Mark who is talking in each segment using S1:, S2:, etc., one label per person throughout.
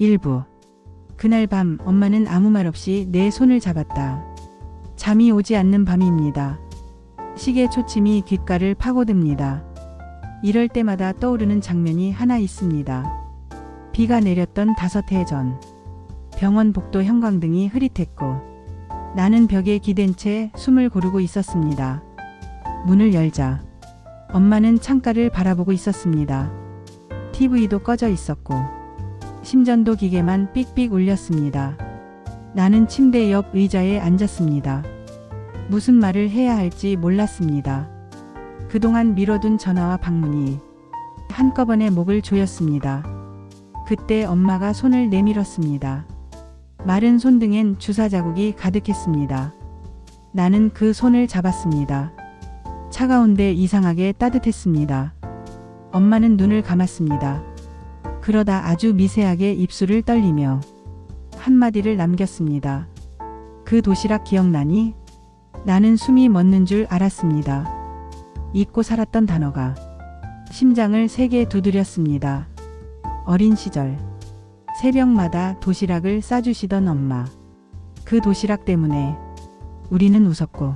S1: 일부. 그날 밤 엄마는 아무 말 없이 내 손을 잡았다. 잠이 오지 않는 밤입니다. 시계 초침이 귓가를 파고듭니다. 이럴 때마다 떠오르는 장면이 하나 있습니다. 비가 내렸던 다섯 해 전. 병원 복도 형광등이 흐릿했고 나는 벽에 기댄 채 숨을 고르고 있었습니다. 문을 열자 엄마는 창가를 바라보고 있었습니다. TV도 꺼져 있었고 심전도 기계만 삑삑 울렸습니다. 나는 침대 옆 의자에 앉았습니다. 무슨 말을 해야 할지 몰랐습니다. 그동안 미뤄둔 전화와 방문이 한꺼번에 목을 조였습니다. 그때 엄마가 손을 내밀었습니다. 마른 손등엔 주사 자국이 가득했습니다. 나는 그 손을 잡았습니다. 차가운데 이상하게 따뜻했습니다. 엄마는 눈을 감았습니다. 그러다 아주 미세하게 입술을 떨리며 한마디를 남겼습니다. 그 도시락 기억나니? 나는 숨이 멎는 줄 알았습니다. 잊고 살았던 단어가 심장을 세게 두드렸습니다. 어린 시절 새벽마다 도시락을 싸주시던 엄마. 그 도시락 때문에 우리는 웃었고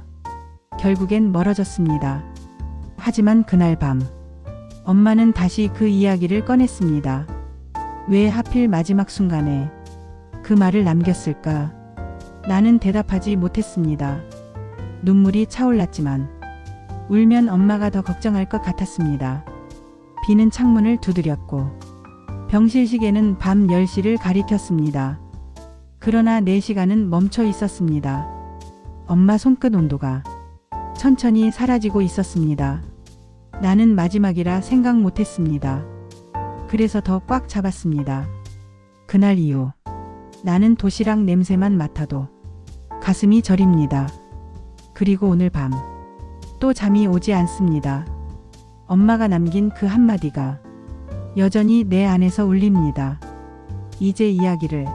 S1: 결국엔 멀어졌습니다. 하지만 그날 밤 엄마는 다시 그 이야기를 꺼냈습니다. 왜 하필 마지막 순간에 그 말을 남겼을까? 나는 대답하지 못했습니다. 눈물이 차올랐지만 울면 엄마가 더 걱정할 것 같았습니다. 비는 창문을 두드렸고 병실 시계는 밤 10시를 가리켰습니다. 그러나 내 시간은 멈춰 있었습니다. 엄마 손끝 온도가 천천히 사라지고 있었습니다. 나는 마지막이라 생각 못했습니다. 그래서 더 꽉 잡았습니다. 그날 이후 나는 도시락 냄새만 맡아도 가슴이 저립니다. 그리고 오늘 밤 또 잠이 오지 않습니다. 엄마가 남긴 그 한마디가 여전히 내 안에서 울립니다. 이제 이야기를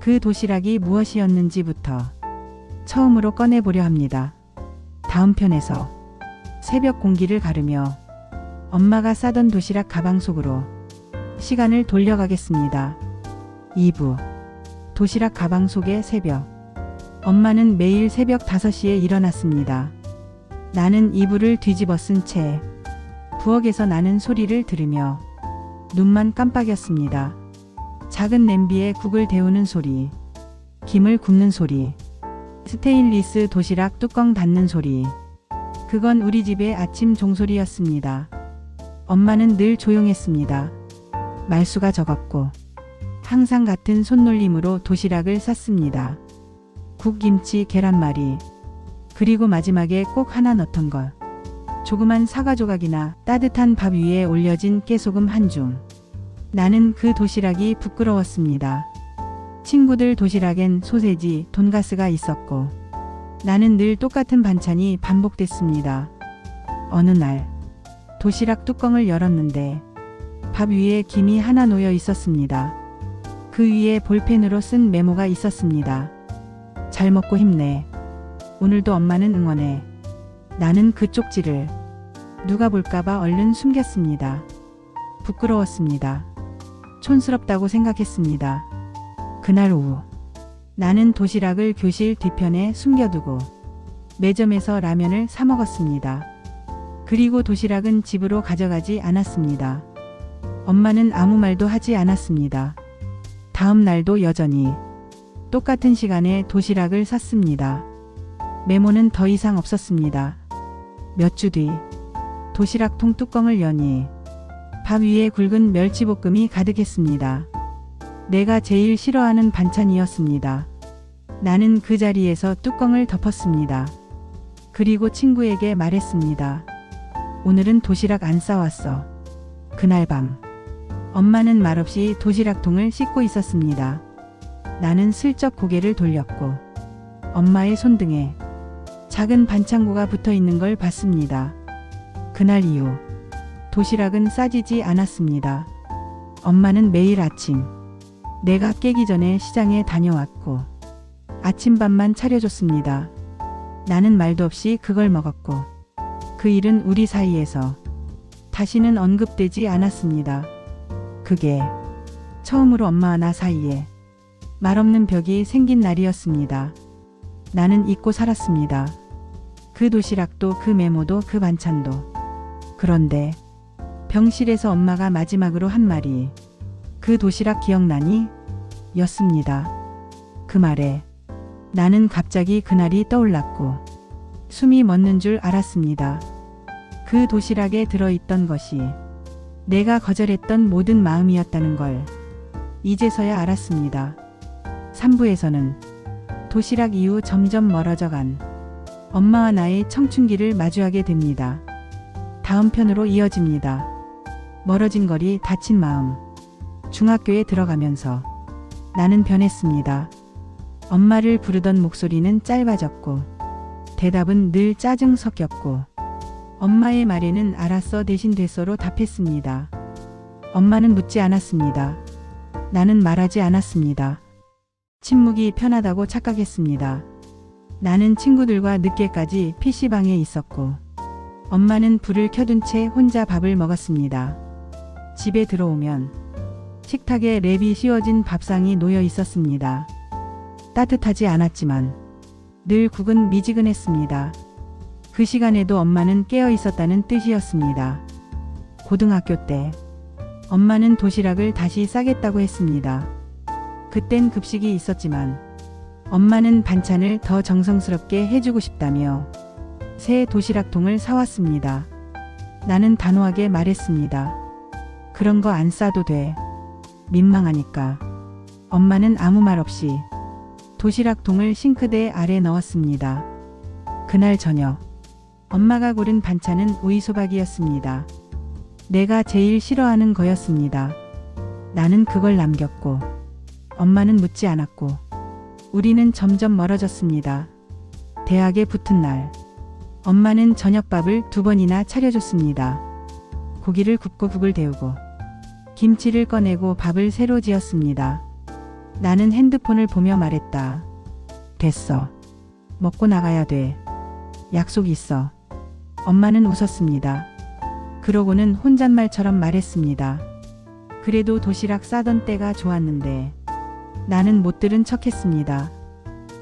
S1: 그 도시락이 무엇이었는지부터 처음으로 꺼내보려 합니다. 다음 편에서 새벽 공기를 가르며 엄마가 싸던 도시락 가방 속으로 시간을 돌려가겠습니다. 2부 도시락 가방 속의 새벽 엄마는 매일 새벽 5시에 일어났습니다. 나는 이불을 뒤집어 쓴 채 부엌에서 나는 소리를 들으며 눈만 깜빡였습니다. 작은 냄비에 국을 데우는 소리, 김을 굽는 소리, 스테인리스 도시락 뚜껑 닫는 소리. 그건 우리 집의 아침 종소리였습니다. 엄마는 늘 조용했습니다. 말수가 적었고 항상 같은 손놀림으로 도시락을 쌌습니다. 국, 김치, 계란말이. 그리고 마지막에 꼭 하나 넣던 것. 조그만 사과 조각이나 따뜻한 밥 위에 올려진 깨소금 한 줌. 나는 그 도시락이 부끄러웠습니다. 친구들 도시락엔 소세지, 돈가스가 있었고 나는 늘 똑같은 반찬이 반복됐습니다. 어느 날 도시락 뚜껑을 열었는데 밥 위에 김이 하나 놓여 있었습니다. 그 위에 볼펜으로 쓴 메모가 있었습니다. 잘 먹고 힘내. 오늘도 엄마는 응원해. 나는 그 쪽지를 누가 볼까봐 얼른 숨겼습니다. 부끄러웠습니다. 촌스럽다고 생각했습니다. 그날 오후 나는 도시락을 교실 뒤편에 숨겨두고 매점에서 라면을 사 먹었습니다. 그리고 도시락은 집으로 가져가지 않았습니다. 엄마는 아무 말도 하지 않았습니다. 다음 날도 여전히 똑같은 시간에 도시락을 샀습니다. 메모는 더 이상 없었습니다. 몇 주 뒤 도시락통 뚜껑을 여니 밥 위에 굵은 멸치볶음이 가득했습니다. 내가 제일 싫어하는 반찬이었습니다. 나는 그 자리에서 뚜껑을 덮었습니다. 그리고 친구에게 말했습니다. 오늘은 도시락 안 싸왔어. 그날 밤 엄마는 말없이 도시락통을 씻고 있었습니다. 나는 슬쩍 고개를 돌렸고 엄마의 손등에 작은 반창고가 붙어 있는 걸 봤습니다. 그날 이후 도시락은 싸지지 않았습니다. 엄마는 매일 아침 내가 깨기 전에 시장에 다녀왔고 아침밥만 차려줬습니다. 나는 말도 없이 그걸 먹었고 그 일은 우리 사이에서 다시는 언급되지 않았습니다. 그게 처음으로 엄마와 나 사이에 말없는 벽이 생긴 날이었습니다. 나는 잊고 살았습니다. 그 도시락도 그 메모도 그 반찬도. 그런데 병실에서 엄마가 마지막으로 한 말이 그 도시락 기억나니? 였습니다. 그 말에 나는 갑자기 그날이 떠올랐고 숨이 멎는 줄 알았습니다. 그 도시락에 들어있던 것이 내가 거절했던 모든 마음이었다는 걸 이제서야 알았습니다. 3부에서는 도시락 이후 점점 멀어져 간 엄마와 나의 청춘기를 마주하게 됩니다. 다음 편으로 이어집니다. 멀어진 거리 다친 마음. 중학교에 들어가면서 나는 변했습니다. 엄마를 부르던 목소리는 짧아졌고 대답은 늘 짜증 섞였고 엄마의 말에는 알았어 대신 됐어로 답했습니다. 엄마는 묻지 않았습니다. 나는 말하지 않았습니다. 침묵이 편하다고 착각했습니다. 나는 친구들과 늦게까지 PC방에 있었고 엄마는 불을 켜둔 채 혼자 밥을 먹었습니다. 집에 들어오면 식탁에 랩이 씌워진 밥상이 놓여 있었습니다. 따뜻하지 않았지만 늘 국은 미지근했습니다. 그 시간에도 엄마는 깨어 있었다는 뜻이었습니다. 고등학교 때 엄마는 도시락을 다시 싸겠다고 했습니다. 그땐 급식이 있었지만 엄마는 반찬을 더 정성스럽게 해주고 싶다며 새 도시락통을 사왔습니다. 나는 단호하게 말했습니다. 그런 거 안 싸도 돼. 민망하니까. 엄마는 아무 말 없이 도시락통을 싱크대 아래 넣었습니다. 그날 저녁 엄마가 고른 반찬은 오이소박이었습니다. 내가 제일 싫어하는 거였습니다. 나는 그걸 남겼고 엄마는 묻지 않았고 우리는 점점 멀어졌습니다. 대학에 붙은 날 엄마는 저녁밥을 두 번이나 차려줬습니다. 고기를 굽고 국을 데우고 김치를 꺼내고 밥을 새로 지었습니다. 나는 핸드폰을 보며 말했다. 됐어. 먹고 나가야 돼. 약속 있어. 엄마는 웃었습니다. 그러고는 혼잣말처럼 말했습니다. 그래도 도시락 싸던 때가 좋았는데 나는 못 들은 척 했습니다.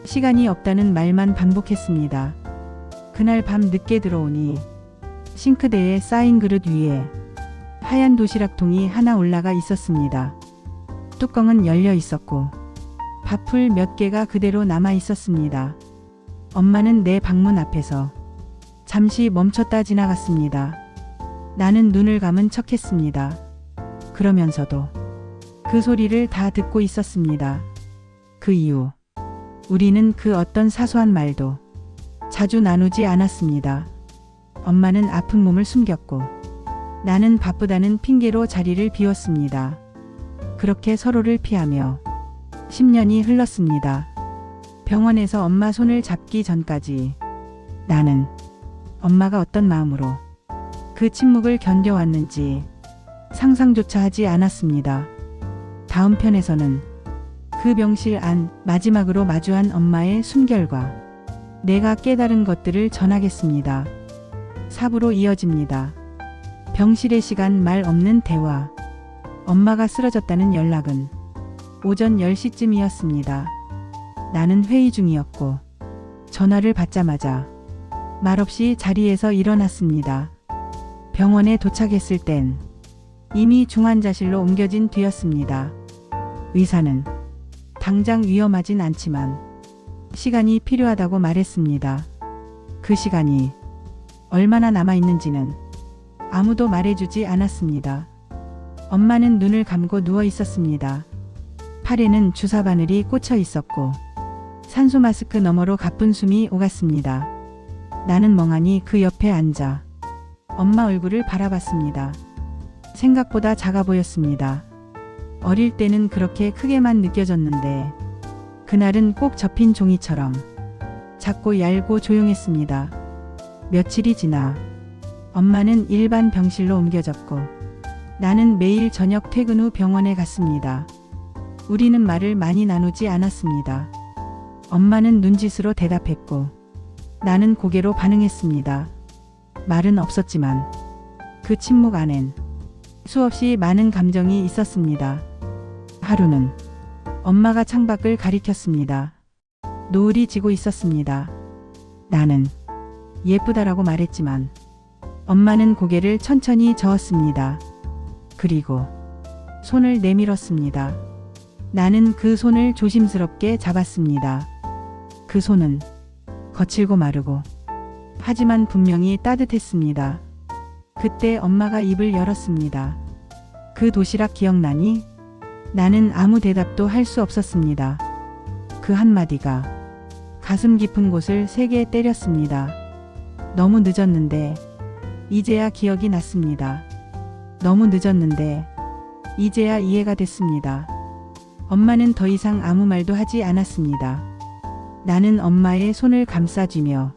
S1: 시간이 없다는 말만 반복했습니다. 그날 밤 늦게 들어오니 싱크대에 쌓인 그릇 위에 하얀 도시락통이 하나 올라가 있었습니다. 뚜껑은 열려 있었고 밥풀 몇 개가 그대로 남아 있었습니다. 엄마는 내 방문 앞에서 잠시 멈췄다 지나갔습니다. 나는 눈을 감은 척 했습니다. 그러면서도 그 소리를 다 듣고 있었습니다. 그 이후 우리는 그 어떤 사소한 말도 자주 나누지 않았습니다. 엄마는 아픈 몸을 숨겼고 나는 바쁘다는 핑계로 자리를 비웠습니다. 그렇게 서로를 피하며 10년이 흘렀습니다. 병원에서 엄마 손을 잡기 전까지 나는 엄마가 어떤 마음으로 그 침묵을 견뎌왔는지 상상조차 하지 않았습니다. 다음 편에서는 그 병실 안 마지막으로 마주한 엄마의 숨결과 내가 깨달은 것들을 전하겠습니다. 4부로 이어집니다. 병실의 시간 말 없는 대화. 엄마가 쓰러졌다는 연락은 오전 10시쯤이었습니다. 나는 회의 중이었고 전화를 받자마자 말없이 자리에서 일어났습니다. 병원에 도착했을 땐 이미 중환자실로 옮겨진 뒤였습니다. 의사는 당장 위험하진 않지만 시간이 필요하다고 말했습니다. 그 시간이 얼마나 남아있는지는 아무도 말해주지 않았습니다. 엄마는 눈을 감고 누워 있었습니다. 팔에는 주사 바늘이 꽂혀 있었고 산소 마스크 너머로 가쁜 숨이 오갔습니다. 나는 멍하니 그 옆에 앉아 엄마 얼굴을 바라봤습니다. 생각보다 작아 보였습니다. 어릴 때는 그렇게 크게만 느껴졌는데 그날은 꼭 접힌 종이처럼 작고 얇고 조용했습니다. 며칠이 지나 엄마는 일반 병실로 옮겨졌고 나는 매일 저녁 퇴근 후 병원에 갔습니다. 우리는 말을 많이 나누지 않았습니다. 엄마는 눈짓으로 대답했고 나는 고개로 반응했습니다. 말은 없었지만 그 침묵 안엔 수없이 많은 감정이 있었습니다. 하루는 엄마가 창밖을 가리켰습니다. 노을이 지고 있었습니다. 나는 예쁘다라고 말했지만 엄마는 고개를 천천히 저었습니다. 그리고 손을 내밀었습니다. 나는 그 손을 조심스럽게 잡았습니다. 그 손은 거칠고 마르고 하지만 분명히 따뜻했습니다. 그때 엄마가 입을 열었습니다. 그 도시락 기억나니? 나는 아무 대답도 할 수 없었습니다. 그 한마디가 가슴 깊은 곳을 세게 때렸습니다. 너무 늦었는데 이제야 기억이 났습니다. 너무 늦었는데 이제야 이해가 됐습니다. 엄마는 더 이상 아무 말도 하지 않았습니다. 나는 엄마의 손을 감싸쥐며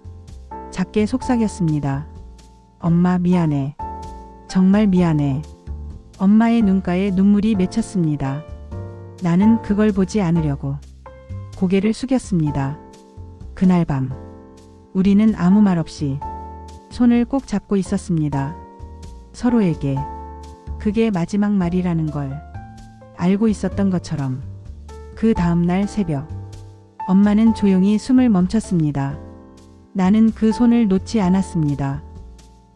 S1: 작게 속삭였습니다. 엄마 미안해. 정말 미안해. 엄마의 눈가에 눈물이 맺혔습니다. 나는 그걸 보지 않으려고 고개를 숙였습니다. 그날 밤, 우리는 아무 말 없이 손을 꼭 잡고 있었습니다. 서로에게 그게 마지막 말이라는 걸 알고 있었던 것처럼 그 다음날 새벽, 엄마는 조용히 숨을 멈췄습니다. 나는 그 손을 놓지 않았습니다.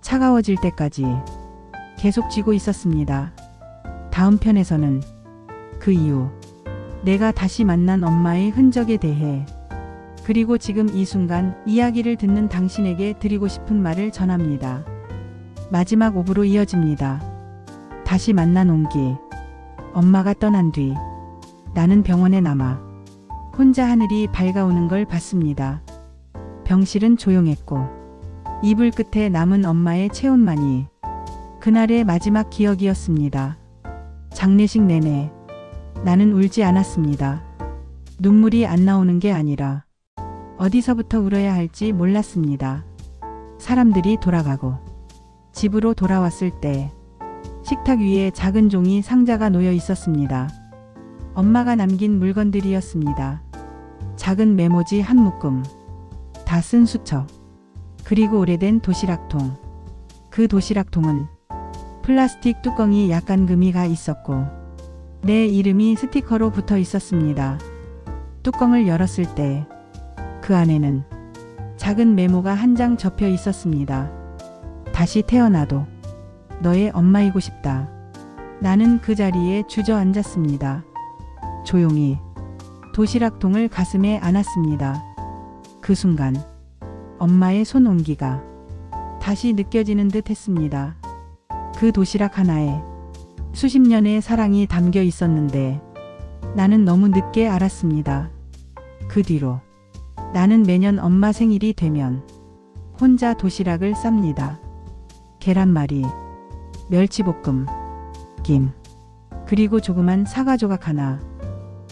S1: 차가워질 때까지 계속 쥐고 있었습니다. 다음 편에서는 그 이후 내가 다시 만난 엄마의 흔적에 대해 그리고 지금 이 순간 이야기를 듣는 당신에게 드리고 싶은 말을 전합니다. 마지막 오브로 이어집니다. 다시 만난 온기. 엄마가 떠난 뒤 나는 병원에 남아 혼자 하늘이 밝아오는 걸 봤습니다. 병실은 조용했고 이불 끝에 남은 엄마의 체온만이 그날의 마지막 기억이었습니다. 장례식 내내 나는 울지 않았습니다. 눈물이 안 나오는 게 아니라 어디서부터 울어야 할지 몰랐습니다. 사람들이 돌아가고 집으로 돌아왔을 때 식탁 위에 작은 종이 상자가 놓여 있었습니다. 엄마가 남긴 물건들이었습니다. 작은 메모지 한 묶음, 다 쓴 수첩, 그리고 오래된 도시락통. 그 도시락통은 플라스틱 뚜껑이 약간 금이 가 있었고, 내 이름이 스티커로 붙어 있었습니다. 뚜껑을 열었을 때, 그 안에는 작은 메모가 한 장 접혀 있었습니다. 다시 태어나도 너의 엄마이고 싶다. 나는 그 자리에 주저앉았습니다. 조용히 도시락통을 가슴에 안았습니다. 그 순간 엄마의 손 온기가 다시 느껴지는 듯 했습니다. 그 도시락 하나에 수십 년의 사랑이 담겨 있었는데 나는 너무 늦게 알았습니다. 그 뒤로 나는 매년 엄마 생일이 되면 혼자 도시락을 쌉니다. 계란말이, 멸치볶음, 김, 그리고 조그만 사과 조각 하나.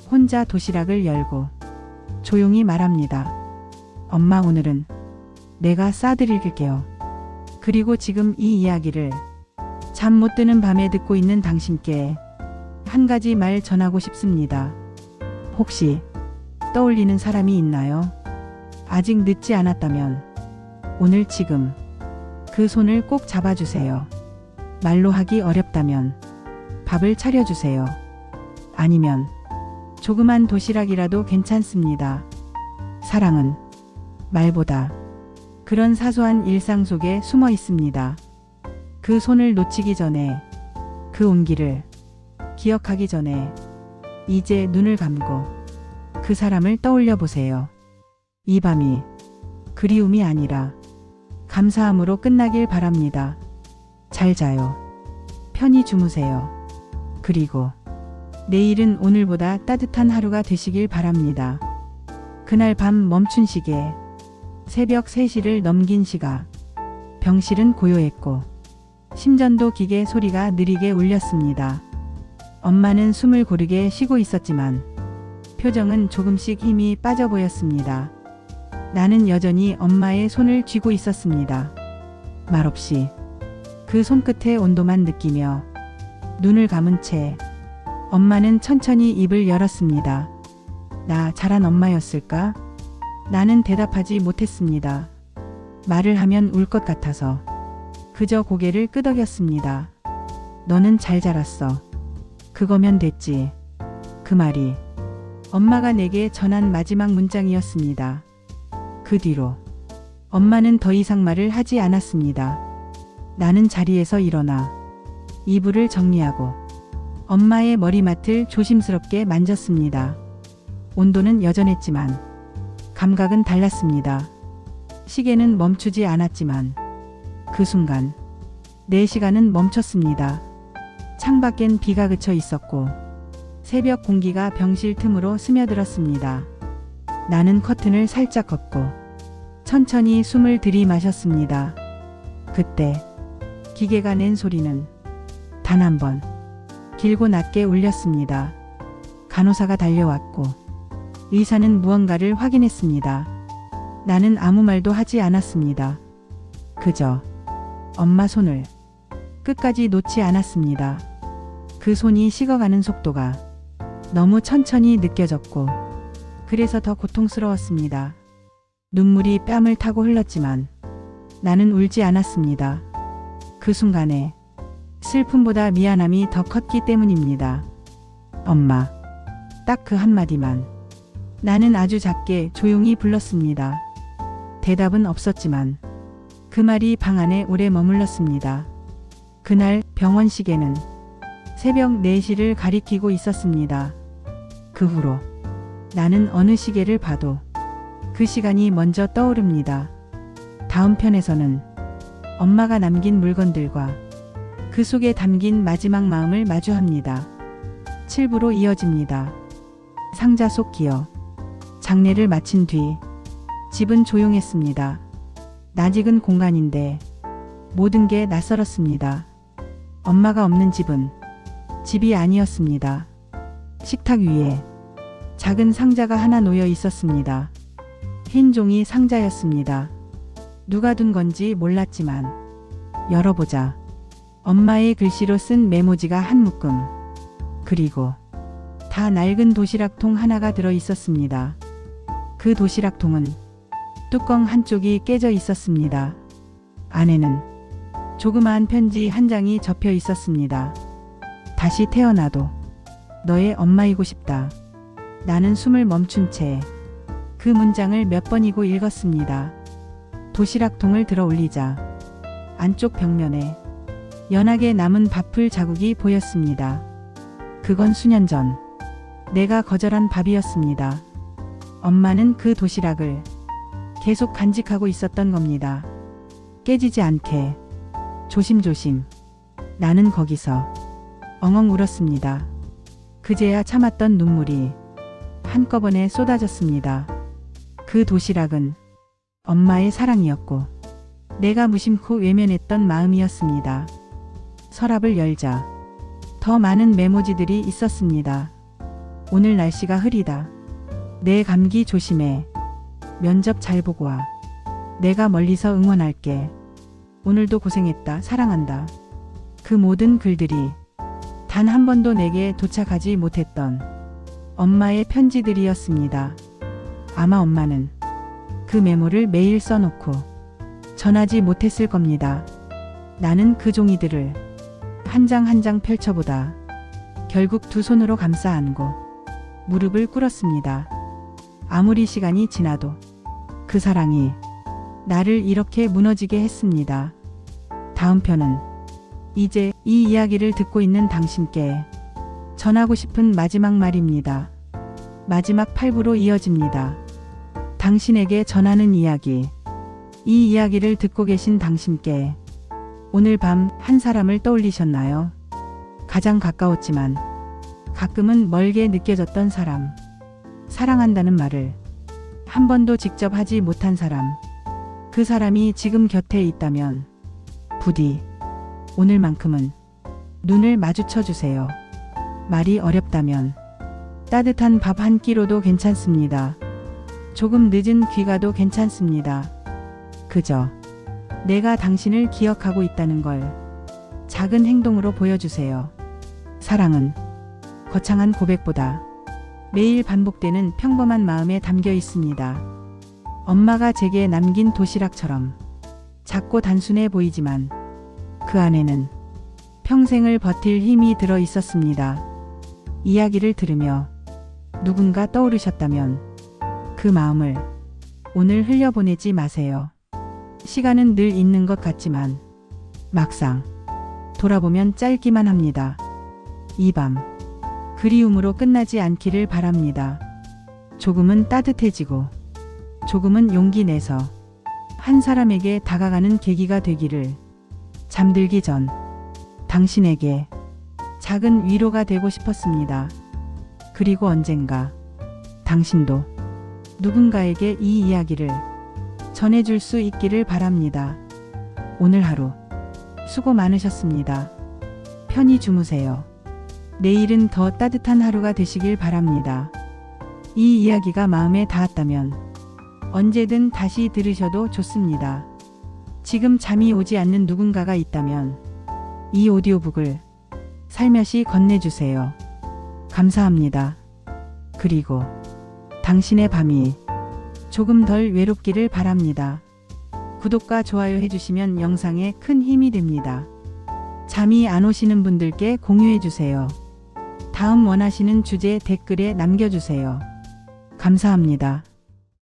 S1: 혼자 도시락을 열고 조용히 말합니다. 엄마 오늘은 내가 싸드릴게요. 그리고 지금 이 이야기를 잠 못 드는 밤에 듣고 있는 당신께 한 가지 말 전하고 싶습니다. 혹시 떠올리는 사람이 있나요? 아직 늦지 않았다면 오늘 지금 그 손을 꼭 잡아주세요. 말로 하기 어렵다면 밥을 차려주세요. 아니면 조그만 도시락이라도 괜찮습니다. 사랑은 말보다 그런 사소한 일상 속에 숨어 있습니다. 그 손을 놓치기 전에 그 온기를 기억하기 전에 이제 눈을 감고 그 사람을 떠올려 보세요. 이 밤이 그리움이 아니라 감사함으로 끝나길 바랍니다. 잘 자요. 편히 주무세요. 그리고 내일은 오늘보다 따뜻한 하루가 되시길 바랍니다. 그날 밤 멈춘 시계, 새벽 3시를 넘긴 시각, 병실은 고요했고, 심전도 기계 소리가 느리게 울렸습니다. 엄마는 숨을 고르게 쉬고 있었지만, 표정은 조금씩 힘이 빠져 보였습니다. 나는 여전히 엄마의 손을 쥐고 있었습니다. 말없이 그 손끝의 온도만 느끼며 눈을 감은 채 엄마는 천천히 입을 열었습니다. 나 잘한 엄마였을까? 나는 대답하지 못했습니다. 말을 하면 울 것 같아서 그저 고개를 끄덕였습니다. 너는 잘 자랐어. 그거면 됐지. 그 말이 엄마가 내게 전한 마지막 문장이었습니다. 그 뒤로 엄마는 더 이상 말을 하지 않았습니다. 나는 자리에서 일어나 이불을 정리하고 엄마의 머리맡을 조심스럽게 만졌습니다. 온도는 여전했지만 감각은 달랐습니다. 시계는 멈추지 않았지만 그 순간 내 시간은 멈췄습니다. 창밖엔 비가 그쳐 있었고 새벽 공기가 병실 틈으로 스며들었습니다. 나는 커튼을 살짝 걷고 천천히 숨을 들이마셨습니다. 그때 기계가 낸 소리는 단 한 번 길고 낮게 울렸습니다. 간호사가 달려왔고 의사는 무언가를 확인했습니다. 나는 아무 말도 하지 않았습니다. 그저 엄마 손을 끝까지 놓지 않았습니다. 그 손이 식어가는 속도가 너무 천천히 느껴졌고 그래서 더 고통스러웠습니다. 눈물이 뺨을 타고 흘렀지만 나는 울지 않았습니다. 그 순간에 슬픔보다 미안함이 더 컸기 때문입니다. 엄마. 딱 그 한마디만. 나는 아주 작게 조용히 불렀습니다. 대답은 없었지만 그 말이 방 안에 오래 머물렀습니다. 그날 병원 시계는 새벽 4시를 가리키고 있었습니다. 그 후로 나는 어느 시계를 봐도 그 시간이 먼저 떠오릅니다. 다음 편에서는 엄마가 남긴 물건들과 그 속에 담긴 마지막 마음을 마주합니다. 7부로 이어집니다. 상자 속 기어. 장례를 마친 뒤 집은 조용했습니다. 낯익은 공간인데 모든 게 낯설었습니다. 엄마가 없는 집은 집이 아니었습니다. 식탁 위에 작은 상자가 하나 놓여 있었습니다. 흰 종이 상자였습니다. 누가 둔 건지 몰랐지만 열어보자. 엄마의 글씨로 쓴 메모지가 한 묶음. 그리고 다 낡은 도시락통 하나가 들어 있었습니다. 그 도시락통은 뚜껑 한쪽이 깨져 있었습니다. 안에는 조그마한 편지 한 장이 접혀 있었습니다. 다시 태어나도 너의 엄마이고 싶다. 나는 숨을 멈춘 채 그 문장을 몇 번이고 읽었습니다. 도시락통을 들어 올리자 안쪽 벽면에 연하게 남은 밥풀 자국이 보였습니다. 그건 수년 전 내가 거절한 밥이었습니다. 엄마는 그 도시락을 계속 간직하고 있었던 겁니다. 깨지지 않게 조심조심 나는 거기서 엉엉 울었습니다. 그제야 참았던 눈물이 한꺼번에 쏟아졌습니다. 그 도시락은 엄마의 사랑이었고 내가 무심코 외면했던 마음이었습니다. 서랍을 열자 더 많은 메모지들이 있었습니다. 오늘 날씨가 흐리다. 내 감기 조심해. 면접 잘 보고 와. 내가 멀리서 응원할게. 오늘도 고생했다. 사랑한다. 그 모든 글들이 단 한 번도 내게 도착하지 못했던 엄마의 편지들이었습니다. 아마 엄마는 그 메모를 매일 써놓고 전하지 못했을 겁니다. 나는 그 종이들을 한장 한장 펼쳐보다 결국 두 손으로 감싸 안고 무릎을 꿇었습니다. 아무리 시간이 지나도 그 사랑이 나를 이렇게 무너지게 했습니다. 다음 편은 이제 이 이야기를 듣고 있는 당신께 전하고 싶은 마지막 말입니다. 마지막 8부로 이어집니다. 당신에게 전하는 이야기. 이 이야기를 듣고 계신 당신께 오늘 밤 한 사람을 떠올리셨나요? 가장 가까웠지만 가끔은 멀게 느껴졌던 사람. 사랑한다는 말을 한 번도 직접 하지 못한 사람. 그 사람이 지금 곁에 있다면 부디 오늘만큼은 눈을 마주쳐 주세요. 말이 어렵다면 따뜻한 밥 한 끼로도 괜찮습니다. 조금 늦은 귀가도 괜찮습니다. 그저 내가 당신을 기억하고 있다는 걸 작은 행동으로 보여주세요. 사랑은 거창한 고백보다 매일 반복되는 평범한 마음에 담겨 있습니다. 엄마가 제게 남긴 도시락처럼 작고 단순해 보이지만 그 안에는 평생을 버틸 힘이 들어 있었습니다. 이야기를 들으며 누군가 떠오르셨다면 그 마음을 오늘 흘려보내지 마세요. 시간은 늘 있는 것 같지만 막상 돌아보면 짧기만 합니다. 이 밤 그리움으로 끝나지 않기를 바랍니다. 조금은 따뜻해지고 조금은 용기 내서 한 사람에게 다가가는 계기가 되기를 잠들기 전 당신에게 작은 위로가 되고 싶었습니다. 그리고 언젠가 당신도 누군가에게 이 이야기를 전해줄 수 있기를 바랍니다. 오늘 하루 수고 많으셨습니다. 편히 주무세요. 내일은 더 따뜻한 하루가 되시길 바랍니다. 이 이야기가 마음에 닿았다면 언제든 다시 들으셔도 좋습니다. 지금 잠이 오지 않는 누군가가 있다면 이 오디오북을 살며시 건네주세요. 감사합니다. 그리고 당신의 밤이 조금 덜 외롭기를 바랍니다. 구독과 좋아요 해주시면 영상에 큰 힘이 됩니다. 잠이 안 오시는 분들께 공유해주세요. 다음 원하시는 주제 댓글에 남겨주세요. 감사합니다.